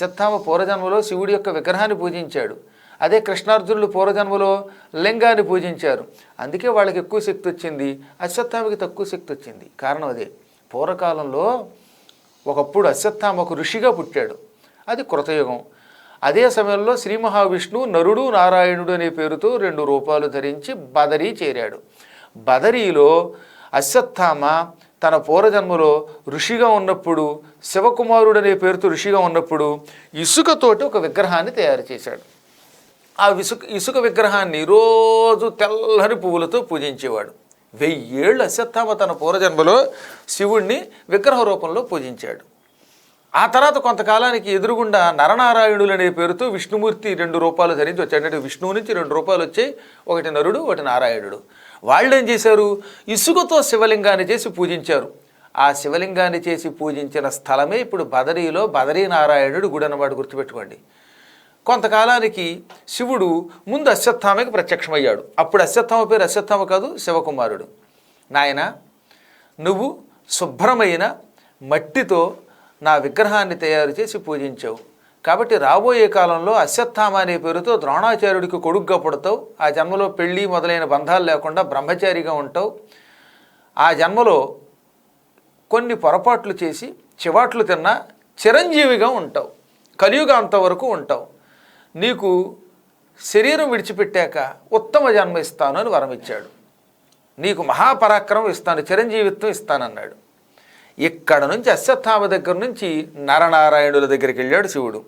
అశ్వత్థామ పూర్వజన్మలో శివుడి యొక్క విగ్రహాన్ని పూజించాడు. అదే కృష్ణార్జునులు పూర్వజన్మలో లింగాన్ని పూజించారు. అందుకే వాళ్ళకి ఎక్కువ శక్తి వచ్చింది. అశ్వత్థామకి తక్కువ శక్తి వచ్చింది. కారణం అదే. పూర్వకాలంలో ఒకప్పుడు అశ్వత్థామ ఒక ఋషిగా పుట్టాడు. అది కృతయుగం. అదే సమయంలో శ్రీ మహావిష్ణువు నరుడు నారాయణుడు అనే పేరుతో రెండు రూపాలు ధరించి బదరీ చేరాడు. బదరీలో అశ్వత్థామ తన పూర్వజన్మలో ఋషిగా ఉన్నప్పుడు శివకుమారుడు అనే పేరుతో ఋషిగా ఉన్నప్పుడు ఇసుకతోటి ఒక విగ్రహాన్ని తయారు చేశాడు. ఆ ఇసుక ఇసుక విగ్రహాన్ని రోజు తెల్లని పువ్వులతో పూజించేవాడు. వెయ్యేళ్ళు అశ్వత్థామ తన పూర్వజన్మలో శివుణ్ణి విగ్రహ రూపంలో పూజించాడు. ఆ తర్వాత కొంతకాలానికి ఎదురుగుండా నరనారాయణులు అనే పేరుతో విష్ణుమూర్తి రెండు రూపాలు ధరించి వచ్చాడు. అంటే విష్ణువు నుంచి రెండు రూపాయలు వచ్చాయి ఒకటి నరుడు ఒకటి నారాయణుడు. వాళ్ళు ఏం చేశారు? ఇసుకతో శివలింగాన్ని చేసి పూజించారు. ఆ శివలింగాన్ని చేసి పూజించిన స్థలమే ఇప్పుడు బదరీలో బదరీ నారాయణుడు గుడి అన్నమాట గుర్తుపెట్టుకోండి. కొంతకాలానికి శివుడు ముందు అశ్వత్థామకి ప్రత్యక్షమయ్యాడు. అప్పుడు అశ్వత్థామ పేరు అశ్వత్థామ కాదు శివకుమారుడు. నాయన నువ్వు శుభ్రమైన మట్టితో నా విగ్రహాన్ని తయారు చేసి పూజించావు. కాబట్టి రాబోయే కాలంలో అశ్వత్థామ అనే పేరుతో ద్రోణాచార్యుడికి కొడుగ్గా పుడతావు. ఆ జన్మలో పెళ్ళి మొదలైన బంధాలు లేకుండా బ్రహ్మచారిగా ఉంటావు. ఆ జన్మలో కొన్ని పొరపాట్లు చేసి చివాట్లు తిన్నా చిరంజీవిగా ఉంటావు. కలియుగ అంతవరకు ఉంటావు. నీకు శరీరం విడిచిపెట్టాక ఉత్తమ జన్మ ఇస్తాను అని వరం ఇచ్చాడు. నీకు మహాపరాక్రమం ఇస్తాను చిరంజీవిత్వం ఇస్తానన్నాడు. ఇక్కడ నుంచి అశ్వత్థామ దగ్గర నుంచి నరనారాయణుల దగ్గరికి వెళ్ళాడు శివుడు.